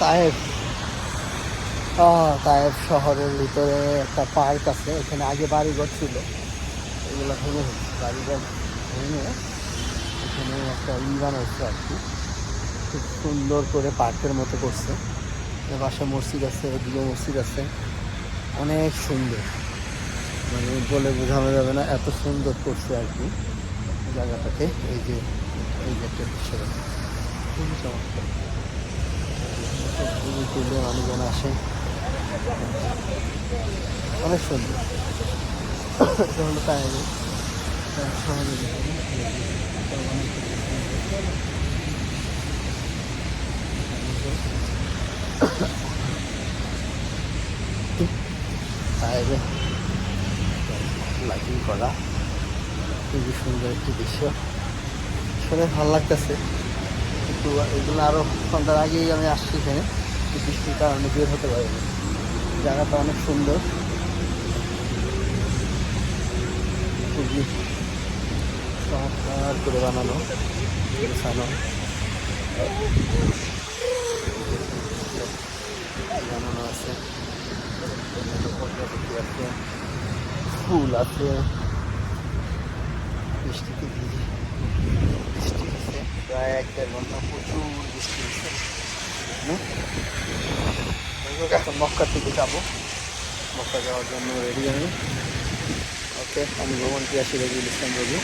তায়েব তায়েব শহরের ভিতরে একটা পার্ক আছে, এখানে আগে বাড়িঘর ছিল। এগুলো ভেঙে বাড়িঘর ভেঙে এখানে একটা ই বানাচ্ছে আর কি। খুব সুন্দর করে পার্কের মতো করছে। পাশে মসজিদ আছে এদিকে মসজিদ আছে। অনেক সুন্দর। মানে বলে বোঝানো যাবে না, এত সুন্দর করছে আর কি জায়গাটাকে। এই যে এই যে একটা খুবই চমৎকার। তুলে মানুষজন আসে। অনেক সুন্দর। এটা হলো লাইটিং করা। খুবই সুন্দর একটি দৃশ্য। শুনে ভালো লাগতেছে। কিন্তু এগুলো আরও সন্ধ্যার আগেই আমি আসছি এখানে। কিন্তু বৃষ্টির কারণে বের হতে পারিনি। জায়গাটা অনেক সুন্দর। খুবই করে বানানো, গোছানো। বানানো আছে। আছে। ফুল আছে বৃষ্টিতে বৃষ্টি প্রায় এক দেড় ঘণ্টা প্রচুর বৃষ্টি হচ্ছে হোক, এখন মক্কার দিকে যাব। মক্কা যাওয়ার জন্য রেডি আমি। ওকে আমি ভ্রমণ রবি ইসলাম রবি